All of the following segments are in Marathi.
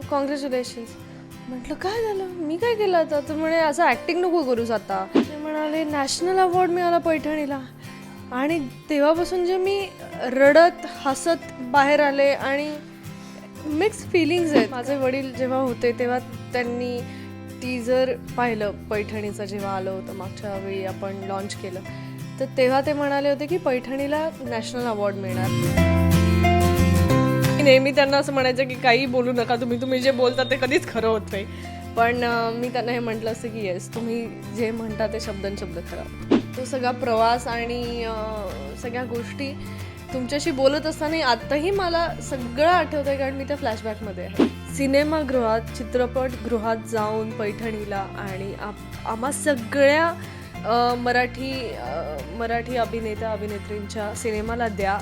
कॉंग्रॅच्युलेशन्स म्हटलं काय झालं? मी काय केलं आता? तर म्हणे असं ॲक्टिंग नको करूस आता. ते म्हणाले नॅशनल अवॉर्ड मिळाला पैठणीला. आणि तेव्हापासून जे मी रडत हसत बाहेर आले आणि मिक्स फिलिंग्स आहेत. माझे वडील जेव्हा होते तेव्हा त्यांनी टीजर पाहिलं पैठणीचं जेव्हा आलं होतं मागच्या वेळी आपण लॉन्च केलं. तर तेव्हा ते म्हणाले होते की पैठणीला नॅशनल अवॉर्ड मिळणार. नेहमी त्यांना असं म्हणायचं की काही बोलू नका तुम्ही तुम्ही जे बोलता ते कधीच खरं होत नाही. पण मी त्यांना हे म्हटलं असतं की येस तुम्ही जे म्हणता ते शब्दन शब्द खरं तो सगळा प्रवास आणि सगळ्या गोष्टी तुमच्याशी बोलत असताना आत्ताही मला सगळं आठवत आहे कारण मी त्या फ्लॅशबॅकमध्ये आहे. सिनेमागृहात चित्रपटगृहात जाऊन पैठणीला आणि आप आम्हा सगळ्या मराठी मराठी अभिनेता अभिनेत्रींच्या सिनेमाला द्या.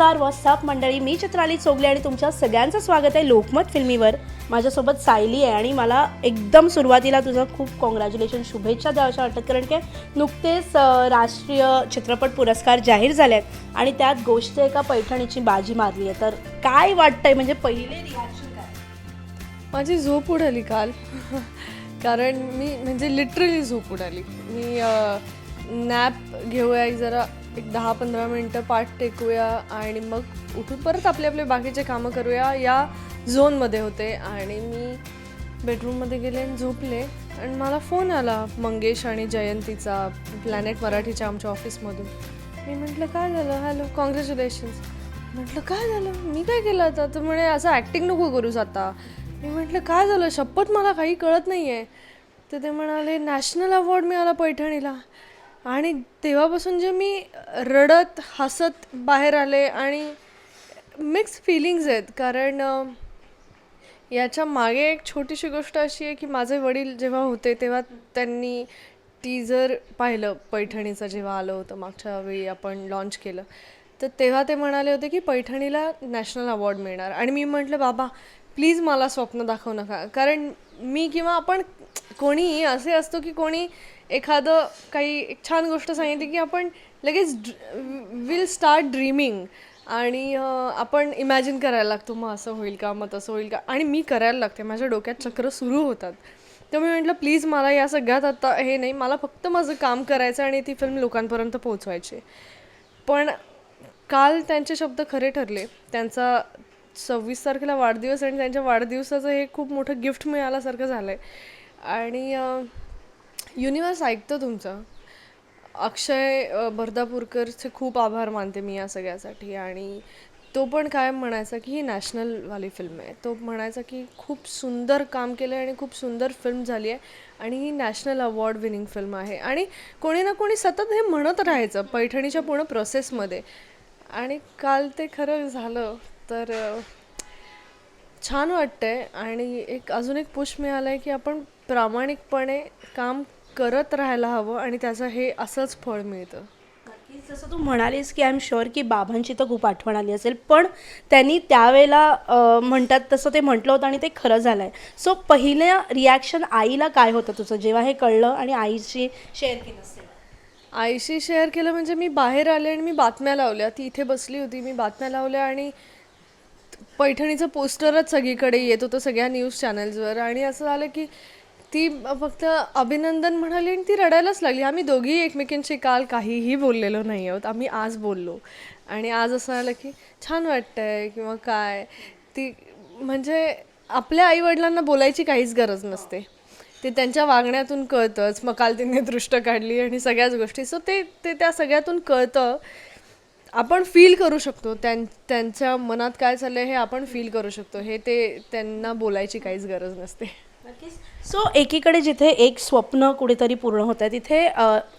नमस्कार व्हॉट्सअप मंडळी. मी चित्राली चोगले आणि तुमच्या सगळ्यांचं स्वागत आहे लोकमत फिल्मीवर. माझ्यासोबत सायली आहे आणि मला एकदम सुरुवातीला तुझं खूप कॉंग्रॅच्युलेशन शुभेच्छा द्याव्याशा वाटतात कारण की नुकतेच राष्ट्रीय चित्रपट पुरस्कार जाहीर झाले आहेत आणि त्यात गोष्ट एका पैठणीची बाजी मारली आहे. तर काय वाटतंय? म्हणजे पहिले रिॲक्शन काय? माझी झोप उडाली काल. कारण मी म्हणजे लिटरली झोप उडाली. मी नॅप घेऊया जरा एक दहा पंधरा मिनटं पाठ टेकूया आणि मग उठून परत आपले आपले बाकीचे कामं करूया या झोनमध्ये होते आणि मी बेडरूममध्ये गेले आणि झोपले. आणि मला फोन आला मंगेश आणि जयंतीचा प्लॅनेट मराठीच्या आमच्या ऑफिसमधून. मी म्हटलं काय झालं? हॅलो कॉंग्रॅच्युलेशन्स म्हटलं काय झालं? मी काय केलं आता? तर म्हणे असं ॲक्टिंग नको करूस आता. मी म्हटलं काय झालं? शपथ मला काही कळत नाही आहे तर ते म्हणाले नॅशनल अवॉर्ड मिळाला पैठणीला. आणि तेव्हापासून जे मी रडत हसत बाहेर आले आणि मिक्स फिलिंग्ज आहेत. कारण याच्या मागे एक छोटीशी गोष्ट अशी आहे की माझे वडील जेव्हा होते तेव्हा त्यांनी टीजर पाहिलं पैठणीचं जेव्हा आलं होतं मागच्या वेळी आपण लॉन्च केलं. तर तेव्हा ते म्हणाले होते की पैठणीला नॅशनल अवॉर्ड मिळणार. आणि मी म्हटलं बाबा प्लीज मला स्वप्न दाखवू नका. कारण मी किंवा आपण कोणी असे असतो की कोणी एखादं काही एक छान गोष्ट सांगितली की आपण लगेच विल स्टार्ट ड्रीमिंग आणि आपण इमॅजिन करायला लागतो मग असं होईल का मग तसं होईल का? आणि मी करायला लागते. माझ्या डोक्यात चक्र सुरू होतात. तर मी म्हटलं प्लीज मला या सगळ्यात आता हे नाही. मला फक्त माझं काम करायचं आणि ती फिल्म लोकांपर्यंत पोहोचवायची. पण काल त्यांचे शब्द खरे ठरले. त्यांचा सव्वीस तारखेला वाढदिवस आणि त्यांच्या वाढदिवसाचं हे खूप मोठं गिफ्ट मिळाल्यासारखं झालं आहे आणि युनिवर्स ऐकतं तुमचं? अक्षय अ, बर्दापूरकरचे खूप आभार मानते मी या सगळ्यासाठी आणि तो पण काय म्हणायचा की ही नॅशनलवाली फिल्म आहे. तो म्हणायचा की खूप सुंदर काम केलं आहे आणि खूप सुंदर फिल्म झाली आहे आणि ही नॅशनल अवॉर्ड विनिंग फिल्म आहे. आणि कोणी ना कोणी सतत हे म्हणत राहायचं पैठणीच्या पूर्ण प्रोसेसमध्ये आणि काल ते खरं झालं तर छान वाटतंय आणि एक अजून एक पुश मिळालं आहे की आपण प्रामाणिकपणे काम करत राहायला हवं आणि त्याचं हे असंच फळ मिळतं. नक्कीच जसं तू म्हणालीस की आय एम शुअर की बाबांची तर खूप आठवण आली असेल पण त्यांनी त्यावेळेला म्हणतात तसं ते म्हटलं होतं आणि ते खरं झालं आहे सो पहिलं रिॲक्शन आईला काय होतं तुझं? जेव्हा हे कळलं आणि आईशी शेअर केलं असेल. आईशी शेअर केलं म्हणजे मी बाहेर आले आणि मी बातम्या लावल्या. ती इथे बसली होती मी बातम्या लावल्या आणि पैठणीचं पोस्टरच सगळीकडे येत होतं सगळ्या न्यूज चॅनल्सवर आणि असं झालं की ती फक्त अभिनंदन म्हणाली आणि ती रडायलाच लागली. आम्ही दोघी एकमेकींशी काल काहीही बोललेलो नाही आहोत. आम्ही आज बोललो. आणि आज असं आलं की छान वाटतंय किंवा काय. ती म्हणजे आपल्या आईवडिलांना बोलायची काहीच गरज नसते. ते त्यांच्या वागण्यातून कळतंच. मग काल तिने दृष्ट काढली आणि सगळ्याच गोष्टी. सो ते ते त्या सगळ्यातून कळतं. आपण फील करू शकतो. त्यां त्यांच्या मनात काय चाललंय हे आपण फील करू शकतो. हे ते त्यांना बोलायची काहीच गरज नसते. सो एकीकडे जिथे एक स्वप्न कुठेतरी पूर्ण होतं आहे तिथे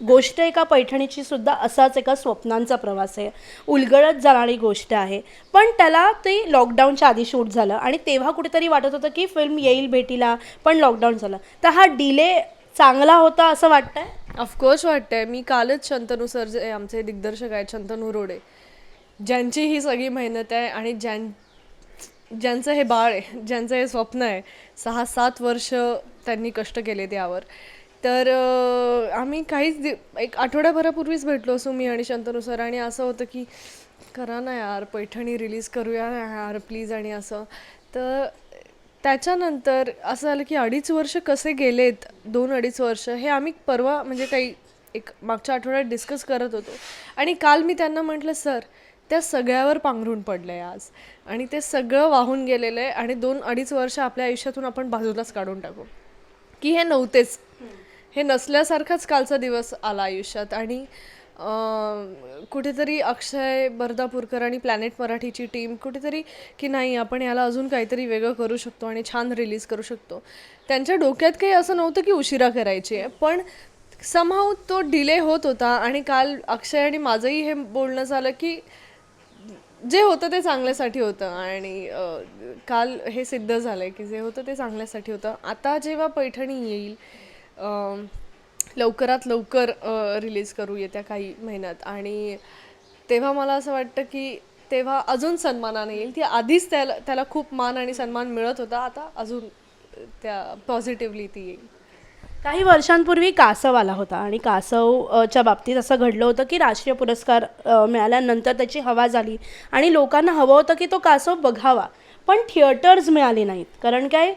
गोष्ट एका पैठणीची सुद्धा असाच एका स्वप्नांचा प्रवास आहे. उलगडत जाणारी गोष्ट आहे. पण त्याला ते लॉकडाऊनच्या आधी शूट झालं आणि तेव्हा कुठेतरी वाटत होतं की फिल्म येईल भेटीला पण लॉकडाऊन झालं. तर हा डिले चांगला होता असं वाटतंय? ऑफकोर्स वाटतंय. मी कालच शंतनू सर जे आमचे दिग्दर्शक आहेत शंतनू रोडे ज्यांची ही सगळी मेहनत आहे आणि ज्यां ज्यांचं हे बाळ आहे ज्यांचं हे स्वप्न आहे सहा सात वर्ष त्यांनी कष्ट केले त्यावर तर आम्ही काहीच दि एक आठवड्याभरापूर्वीच भेटलो असो मी आणि शंतनू सर आणि असं होतं की करा ना यार पैठणी रिलीज करूया ना यार प्लीज आणि असं. तर त्याच्यानंतर असं झालं की अडीच वर्ष कसे गेलेत दोन अडीच वर्ष हे आम्ही परवा म्हणजे काही एक मागच्या आठवड्यात डिस्कस करत होतो. आणि काल मी त्यांना म्हटलं सर त्या सगळ्यावर पांघरून पडलं आहे आज. आणि ते सगळं वाहून गेलेलं आहे आणि दोन अडीच वर्ष आपल्या आयुष्यातून आपण बाजूलाच काढून टाकू. की हे नव्हतेच. हे नसल्यासारखाच कालचा दिवस आला आयुष्यात. आणि कुठेतरी अक्षय बर्दापूरकर आणि प्लॅनेट मराठीची टीम कुठेतरी की नाही आपण याला अजून काहीतरी वेगळं करू शकतो आणि छान रिलीज करू शकतो. त्यांच्या डोक्यात काही असं नव्हतं की उशिरा करायची आहे. पण समहाऊ तो डिले होत होता आणि काल अक्षय आणि माझंही हे बोलणं झालं की जे होतं ते चांगल्यासाठी होतं आणि काल हे सिद्ध झालंय की जे होतं ते चांगल्यासाठी होतं. आता जेव्हा पैठणी येईल लवकरात लवकर रिलीज करू येत्या काही महिन्यात. आणि तेव्हा मला असं वाटतं की तेव्हा अजून सन्मानाने येईल. ती आधीच त्याला त्याला खूप मान आणि सन्मान मिळत होता. आता अजून त्या पॉझिटिव्हली ती येईल. काही वर्षांपूर्वी कासव आला होता आणि कासवच्या बाबतीत असं घडलं होतं की राष्ट्रीय पुरस्कार मिळाल्यानंतर त्याची हवा झाली आणि लोकांना हवं होतं की तो कासव बघावा. पण थिएटर्स मिळाले नाहीत. कारण काय?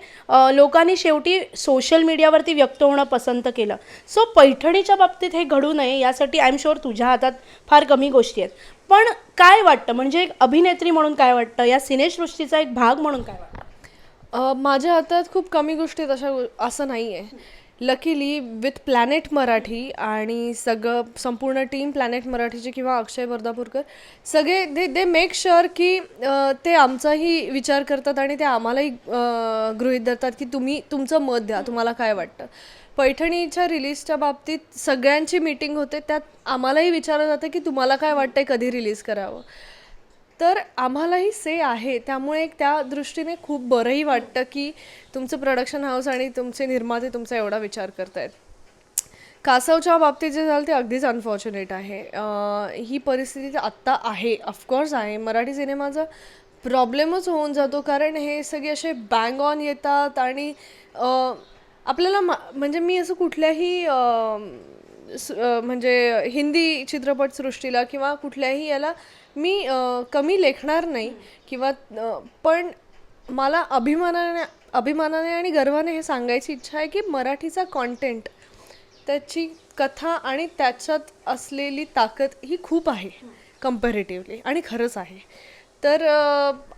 लोकांनी शेवटी सोशल मीडियावरती व्यक्त होणं पसंत केलं. सो पैठणीच्या बाबतीत हे घडू नये यासाठी आय एम शुअर तुझ्या हातात फार कमी गोष्टी आहेत. पण काय वाटतं? म्हणजे एक अभिनेत्री म्हणून काय वाटतं? या सिनेसृष्टीचा एक भाग म्हणून काय वाटतं? माझ्या हातात खूप कमी गोष्टी आहेत अशा गो- असं नाही आहे लकीली विथ प्लॅनेट मराठी आणि सगळं संपूर्ण टीम प्लॅनेट मराठीची किंवा अक्षय वर्धापूरकर सगळे दे दे मेक शुअर की ते आमचाही विचार करतात आणि ते आम्हालाही गृहित गृहीत धरतात की तुम्ही तुमचं मत द्या तुम्हाला काय वाटतं. पैठणीच्या रिलीजच्या बाबतीत सगळ्यांची मीटिंग होते त्यात आम्हालाही विचारलं जातं की तुम्हाला काय वाटतंय कधी रिलीज करावं. तर आम्हालाही से आहे. त्यामुळे एक त्या दृष्टीने खूप बरंही वाटतं की तुमचं प्रोडक्शन हाऊस आणि तुमचे निर्माते तुमचा एवढा विचार करतायत. कासवच्या बाबतीत जे झालं ते अगदीच अनफॉर्च्युनेट आहे. ही परिस्थिती आत्ता आहे. ऑफकोर्स आहे. मराठी सिनेमाचा प्रॉब्लेमच होऊन जातो कारण हे सगळे असे बँग ऑन येतात आणि आपल्याला मा म्हणजे मी असं कुठल्याही म्हणजे हिंदी चित्रपटसृष्टीला किंवा कुठल्याही याला मी कमी लेखणार नाही किंवा पण मला अभिमानाने अभिमानाने आणि गर्वाने हे सांगायची इच्छा आहे की मराठीचा कॉन्टेंट त्याची कथा आणि त्याच्यात असलेली ताकद ही खूप आहे कम्पॅरेटिव्हली आणि खरंच आहे. तर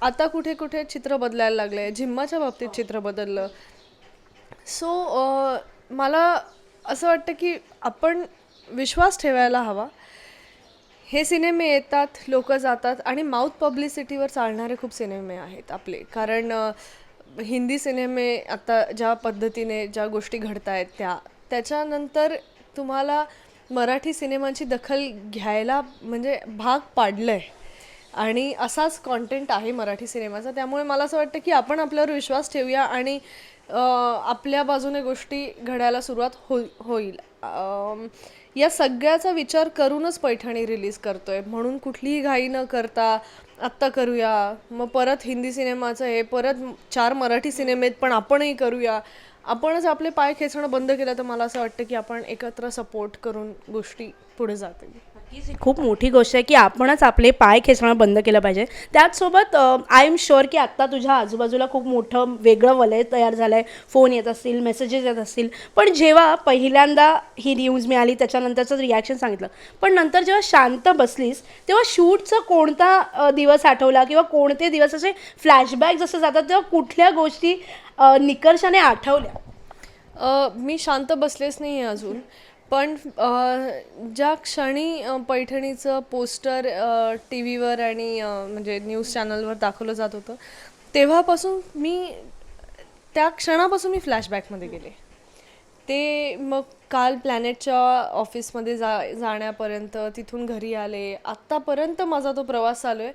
आता कुठे कुठे चित्र बदलायला लागलं आहे झिम्माच्या बाबतीत चित्र बदललं. सो मला असं वाटतं की आपण विश्वास ठेवायला हवा. हे सिनेमे येतात लोक जातात आणि माउथ पब्लिसिटीवर चालणारे खूप सिनेमे आहेत आपले. कारण हिंदी सिनेमे आता ज्या पद्धतीने ज्या गोष्टी घडत आहेत त्या त्याच्यानंतर तुम्हाला मराठी सिनेमांची दखल घ्यायला म्हणजे भाग पाडलं आहे आणि असाच कॉन्टेंट आहे मराठी सिनेमाचा. त्यामुळे मला असं वाटतं की आपण आपल्यावर विश्वास ठेवूया आणि आपल्या बाजूने गोष्टी घडायला सुरुवात हो होईल. या सगळ्याचा विचार करूनच पैठणी रिलीज करतो आहे म्हणून कुठलीही घाई न करता आत्ता करूया. मग परत हिंदी सिनेमाचं हे परत चार मराठी सिनेमेत पण आपणही करूया. आपणच आपले पाय खेचणं बंद केलं तर मला असं वाटतं की आपण एकत्र सपोर्ट करून गोष्टी पुढे जातील. नक्कीच ही खूप मोठी गोष्ट आहे की आपणच आपले पाय खेचणं बंद केलं पाहिजे. त्याचसोबत आय एम शुअर की आत्ता तुझ्या आजूबाजूला खूप मोठं वेगळं वलय तयार झालं आहे फोन येत असतील मेसेजेस येत असतील. पण जेव्हा पहिल्यांदा ही न्यूज मिळाली त्याच्यानंतरचं रिॲक्शन सांगितलं. पण नंतर जेव्हा शांत बसलीस तेव्हा शूटचा कोणता दिवस आठवला किंवा कोणते दिवस असे फ्लॅशबॅक जसं जातात तेव्हा कुठल्या गोष्टी निकर्षाने आठवल्या? मी शांत बसलेच नाही आहे अजून. पण ज्या क्षणी पैठणीचं पोस्टर टी व्हीवर आणि म्हणजे न्यूज चॅनलवर दाखवलं जात होतं तेव्हापासून मी त्या क्षणापासून मी फ्लॅशबॅकमध्ये गेले. ते मग काल प्लॅनेटच्या ऑफिसमध्ये जा जाण्यापर्यंत तिथून घरी आले. आत्तापर्यंत माझा तो प्रवास चालू आहे.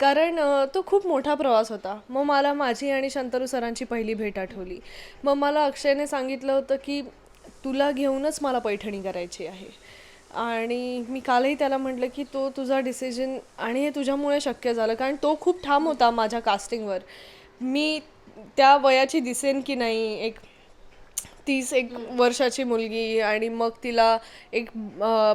कारण तो खूप मोठा प्रवास होता. मग मला माझी आणि शंतरू सरांची पहिली भेट आठवली. मग मला अक्षयने सांगितलं होतं की तुला घेऊनच मला पैठणी करायची आहे. आणि मी कालही त्याला म्हटलं की तो तुझा डिसिजन आणि हे तुझ्यामुळे शक्य झालं. कारण तो खूप ठाम होता माझ्या कास्टिंगवर मी त्या वयाची दिसेन की नाही एक तीस एक वर्षाची मुलगी आणि मग तिला एक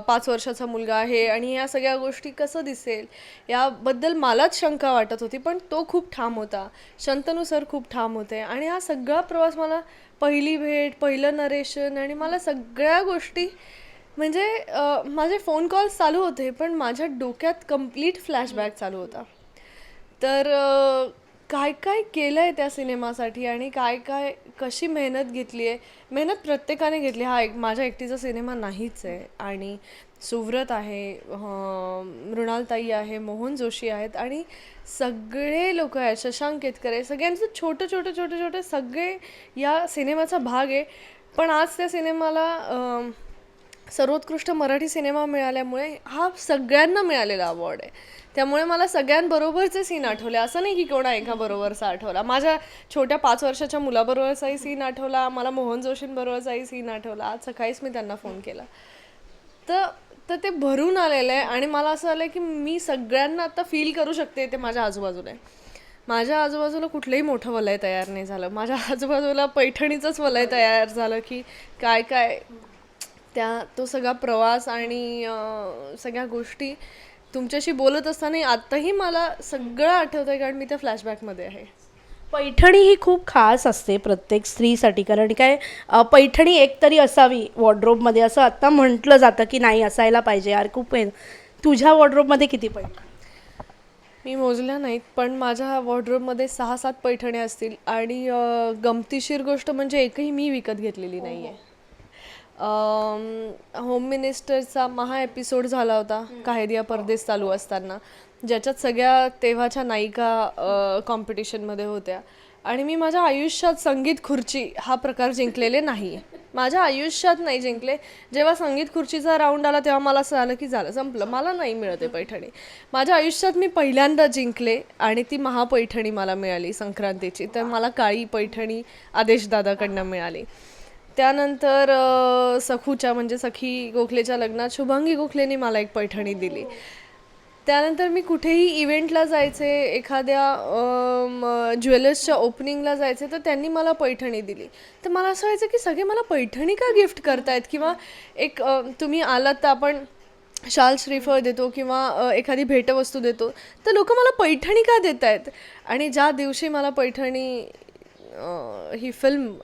पाच वर्षाचा मुलगा आहे आणि या सगळ्या गोष्टी कसं दिसेल याबद्दल मलाच शंका वाटत होती पण तो खूप ठाम होता. शंतनू सर खूप ठाम होते आणि हा सगळा प्रवास मला पहिली भेट पहिलं नरेशन आणि मला सगळ्या गोष्टी म्हणजे माझे फोन कॉल्स चालू होते पण माझ्या डोक्यात कंप्लीट फ्लॅशबॅक चालू होता. तर काय काय केलं आहे त्या सिनेमासाठी आणि काय काय कशी मेहनत घेतली आहे? मेहनत प्रत्येकाने घेतली. हा एक माझ्या एकटीचा सिनेमा नाहीच आहे. आणि सुव्रत आहे मृणालताई आहे मोहन जोशी आहेत आणि सगळे लोक आहेत. शशांक केतकर आहे सगळ्यांचं छोटं छोटं छोटं छोटं सगळे या सिनेमाचा भाग आहे. पण आज त्या सिनेमाला सर्वोत्कृष्ट मराठी सिनेमा मिळाल्यामुळे हा सगळ्यांना मिळालेला अवॉर्ड आहे. त्यामुळे मला सगळ्यांबरोबरचे सीन आठवले. असं नाही की कोणा एका बरोबरचा आठवला. माझ्या छोट्या पाच वर्षाच्या मुलाबरोबरचाही सीन आठवला. मला मोहन जोशींबरोबरचाही सीन आठवला. आज सकाळीच मी त्यांना फोन केला. तर तर ते भरून आलेलं आहे आणि मला असं आलं की मी सगळ्यांना आता फील करू शकते ते माझ्या आजूबाजूला आहे. माझ्या आजूबाजूला कुठलंही मोठं वलय तयार नाही झालं. माझ्या आजूबाजूला पैठणीचंच वलय तयार झालं की काय काय त्या तो सगळा प्रवास आणि सगळ्या गोष्टी तुमच्याशी बोलत असताना आत्ताही मला सगळं आठवतं आहे कारण मी त्या फ्लॅशबॅकमध्ये आहे. पैठणी ही खूप खास असते प्रत्येक स्त्रीसाठी. कारण काय अ, पैठणी एक तरी असावी वॉर्ड्रोबमध्ये असं आत्ता म्हटलं जातं की नाही असायला पाहिजे यार. खूप तुझ्या वॉर्ड्रोबमध्ये किती पैठणी? मी मोजल्या नाहीत पण माझ्या वॉर्ड्रोबमध्ये सहा सात पैठण्या असतील. आणि अं, गमतीशीर गोष्ट म्हणजे एकही मी विकत घेतलेली नाही आहे होम मिनिस्टरचा महा एपिसोड झाला होता. काहेदिया परदेस चालू असताना. ज्याच्यात सगळ्या तेव्हाच्या नायिका कॉम्पिटिशनमध्ये होत्या. आणि मी माझ्या आयुष्यात संगीत खुर्ची हा प्रकार जिंकलेले नाही. माझ्या आयुष्यात नाही जिंकले. जेव्हा संगीत खुर्चीचा राऊंड आला तेव्हा मला असं आलं की झालं संपलं. मला नाही मिळत पैठणी. माझ्या आयुष्यात मी पहिल्यांदा जिंकले आणि ती महापैठणी मला मिळाली संक्रांतीची. तर मला काळी पैठणी आदेशदादाकडनं मिळाली. त्यानंतर सखूच्या म्हणजे सखी गोखलेच्या लग्नात शुभांगी गोखलेने मला एक पैठणी दिली. त्यानंतर मी कुठेही इव्हेंटला जायचे एखाद्या ज्वेलर्सच्या ओपनिंगला जायचे तर त्यांनी मला पैठणी दिली. तर मला असं व्हायचं की सगळे मला पैठणी का गिफ्ट करतायत? किंवा एक तुम्ही आलात तर आपण शाल श्रीफळ देतो किंवा एखादी भेटवस्तू देतो तर लोक मला पैठणी का देत आहेत आणि ज्या दिवशी मला पैठणी ही फिल्म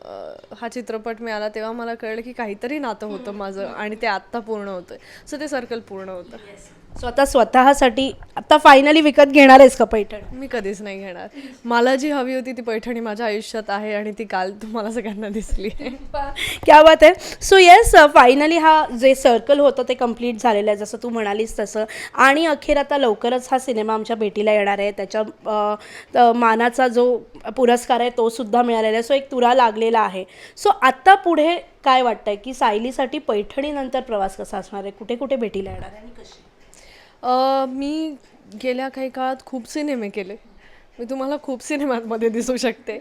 हा चित्रपट मिळाला तेव्हा मला कळलं की काहीतरी नातं होतं माझं आणि ते आत्ता पूर्ण होतं सो ते सर्कल पूर्ण होतं. स्वतः स्वतःसाठी आता फायनली विकत घेणार आहेस का पैठणी? मी कधीच नाही घेणार. मला जी हवी होती ती पैठणी माझ्या आयुष्यात आहे आणि ती काल तुम्हाला सगळ्यांना दिसली आहे. क्या बात आहे. सो येस फायनली हा जे सर्कल होतं ते कंप्लीट झालेलं आहे जसं तू म्हणालीस तसं. आणि अखेर आता लवकरच हा सिनेमा आमच्या भेटीला येणार आहे. त्याच्या अ, त- मानाचा जो पुरस्कार आहे तो सुद्धा मिळालेला आहे. सो एक तुरा लागलेला आहे. सो आत्ता पुढे काय वाटतंय की सायलीसाठी पैठणीनंतर प्रवास कसा असणार आहे? कुठे कुठे भेटीला येणार आहे आणि कशी? मी गेल्या काही काळात खूप सिनेमे केले. मी तुम्हाला खूप सिनेमांमध्ये दिसू शकते.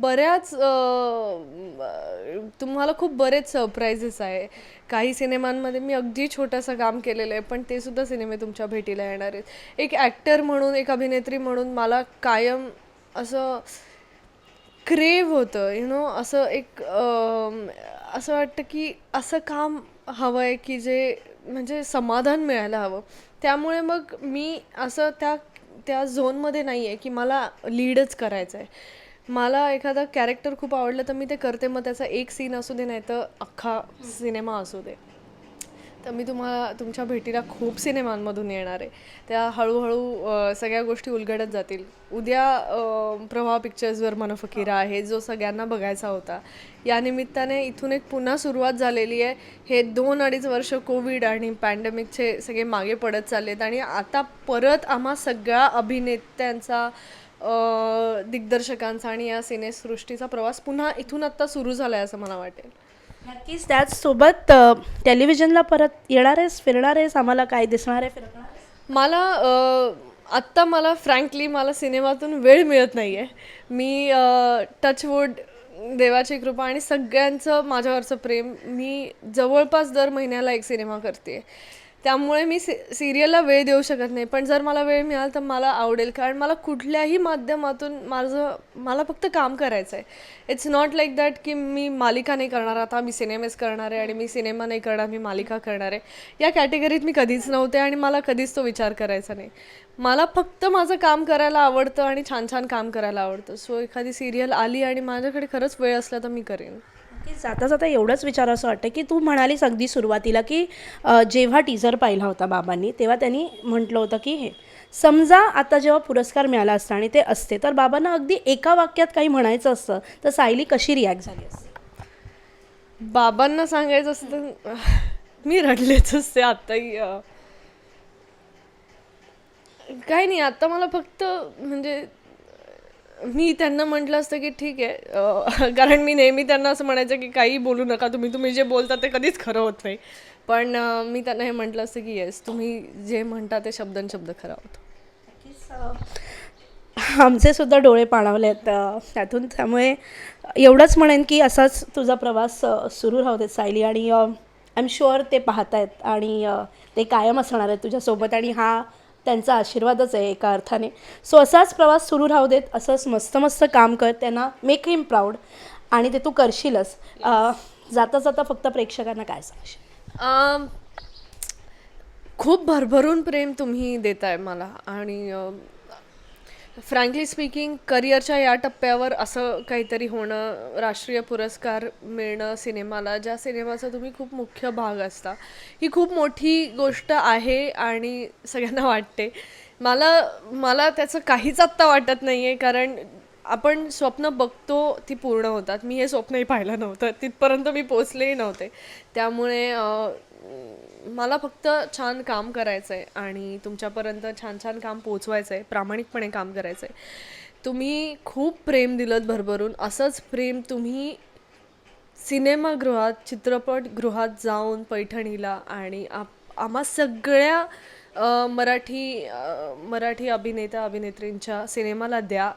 बऱ्याच तुम्हाला खूप बरेच सरप्राईजेस आहे. काही सिनेमांमध्ये मी अगदी छोटंसं काम केलेलं आहे पण ते सुद्धा सिनेमे तुमच्या भेटीला येणार आहेत. एक ॲक्टर म्हणून एक अभिनेत्री म्हणून मला कायम असं क्रेव होतं यु नो असं एक असं वाटतं की असं काम हवं आहे की जे म्हणजे समाधान मिळायला हवं. त्यामुळे मग मी असं त्या त्या झोनमध्ये नाही आहे की मला लीडच करायचं आहे. मला एखादा कॅरेक्टर खूप आवडलं तर मी ते करते. मग त्याचा एक सीन असू दे नाही तर अख्खा सिनेमा असू दे. तर मी तुम्हाला तुमच्या भेटीला खूप सिनेमांमधून येणार आहे. त्या हळूहळू सगळ्या गोष्टी उलगडत जातील. उद्या अ, प्रवाह पिक्चर्सवर मनफकिरा आहे जो सगळ्यांना बघायचा होता. या निमित्ताने इथून एक पुन्हा सुरुवात झालेली आहे. हे दोन अडीच वर्ष कोविड आणि पॅन्डेमिकचे सगळे मागे पडत चाललेत आणि आता परत आम्हा सगळ्या अभिनेत्यांचा दिग्दर्शकांचा आणि या सिनेसृष्टीचा प्रवास पुन्हा इथून आत्ता सुरू झाला आहे असं मला वाटेल. नक्कीच त्याचसोबत टेलिव्हिजनला परत येणार आहेस फिरणार आहेस आम्हाला काय दिसणार आहे फिरणार मला आत्ता मला फ्रँकली मला सिनेमातून वेळ मिळत नाही आहे मी टचवूड देवाची कृपा आणि सगळ्यांचं माझ्यावरचं प्रेम मी जवळपास दर महिन्याला एक सिनेमा करते त्यामुळे मी सि सिरियलला वेळ देऊ शकत नाही. पण जर मला वेळ मिळाला तर मला आवडेल. कारण मला कुठल्याही माध्यमातून माझं मला फक्त काम करायचं आहे इट्स नॉट लाईक दॅट की मी मालिका नाही करणार आता मी सिनेमेच करणार आहे आणि मी सिनेमा नाही करणार मी मालिका करणार आहे. या कॅटेगरीत मी कधीच नव्हते आणि मला कधीच तो विचार करायचा नाही. मला फक्त माझं काम करायला आवडतं आणि छान छान काम करायला आवडतं. सो एखादी सिरियल आली आणि माझ्याकडे खरंच वेळ असला तर मी करेन. की जाता जाता एवढंच विचार असं वाटतं की तू म्हणालीस अगदी सुरुवातीला की जेव्हा टीझर पाहिला होता बाबांनी तेव्हा त्यांनी म्हटलं होतं की हे समजा आता जेव्हा पुरस्कार मिळाला असता आणि ते असते तर बाबांना अगदी एका वाक्यात काही म्हणायचं असतं तर सायली कशी रिॲक्ट झाली असते? बाबांना सांगायचं असतं तर मी रडलेच असते आत्ताही काही नाही आता मला फक्त म्हणजे मी त्यांना म्हटलं असतं की ठीक आहे कारण मी नेहमी त्यांना असं म्हणायचं की काही बोलू नका तुम्ही तुम्ही जे बोलता ते कधीच खरं होत नाही. पण मी त्यांना हे म्हटलं असतं की येस तुम्ही जे म्हणता ते शब्दन शब्द खरा होतो. आमचे सुद्धा डोळे पाणावले आहेत त्यातून त्यामुळे एवढंच म्हणेन की असाच तुझा प्रवास सुरू राहू सायली. आणि आय एम शुअर ते पाहतायत आणि ते कायम असणार आहेत तुझ्यासोबत. आणि हा त्यांचा आशीर्वादच आहे एका अर्थाने. सो असाच प्रवास सुरू राहू देत असंच मस्त मस्त काम कर त्यांना मेक हिम प्राऊड आणि ते तू करशीलच. जाता जाता फक्त प्रेक्षकांना काय सांगशील? खूप भरभरून प्रेम तुम्ही देताय मला आणि फ्रँकली स्पीकिंग करिअरच्या या टप्प्यावर असं काहीतरी होणं राष्ट्रीय पुरस्कार मिळणं सिनेमाला ज्या सिनेमाचा तुम्ही खूप मुख्य भाग असता ही खूप मोठी गोष्ट आहे आणि सगळ्यांना वाटते. मला मला त्याचं काहीच आत्ता वाटत नाही आहे कारण आपण स्वप्न बघतो ती पूर्ण होतात. मी हे स्वप्नही पाहिलं नव्हतं. तिथपर्यंत मी पोचलेही नव्हते. त्यामुळे मला फक्त छान काम करायचं आहे आणि तुमच्यापर्यंत छान छान काम पोचवायचं आहे प्रामाणिकपणे काम करायचं आहे तुम्ही खूप प्रेम दिलं भरभरून. असंच प्रेम तुम्ही सिनेमागृहात चित्रपटगृहात जाऊन पैठणीला आणि आप आम्हा सगळ्या मराठी मराठी अभिनेता अभिनेत्रींच्या सिनेमाला द्या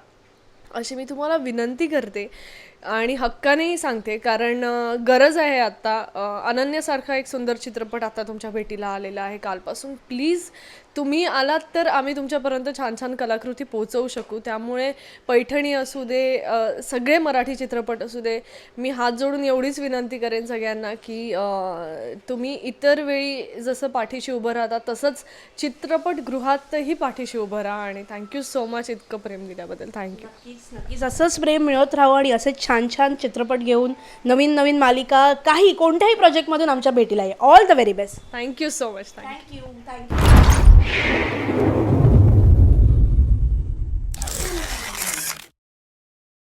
अशी मी तुम्हाला विनंती करते. आणि हक्कानेही सांगते कारण गरज आहे आत्ता अनन्यासारखा एक सुंदर चित्रपट आता तुमच्या भेटीला आलेला आहे कालपासून. प्लीज तुम्ही आलात तर आम्ही तुमच्यापर्यंत छान छान कलाकृती पोचवू शकू. त्यामुळे पैठणी असू दे सगळे मराठी चित्रपट असू दे मी हात जोडून एवढीच विनंती करेन सगळ्यांना की तुम्ही इतर वेळी जसं पाठीशी उभं राहता तसंच चित्रपटगृहातही पाठीशी उभं राहा आणि थँक्यू सो मच इतकं प्रेम दिल्याबद्दल. थँक्यू नक्कीच नक्कीच. असंच प्रेम मिळत राहावं आणि असेच छान छान चित्रपट घेऊन नवीन नवीन मालिका काही कोणत्याही प्रोजेक्टमधून आमच्या भेटीला आहे all the very best thank you so much thank you thank you Thank you.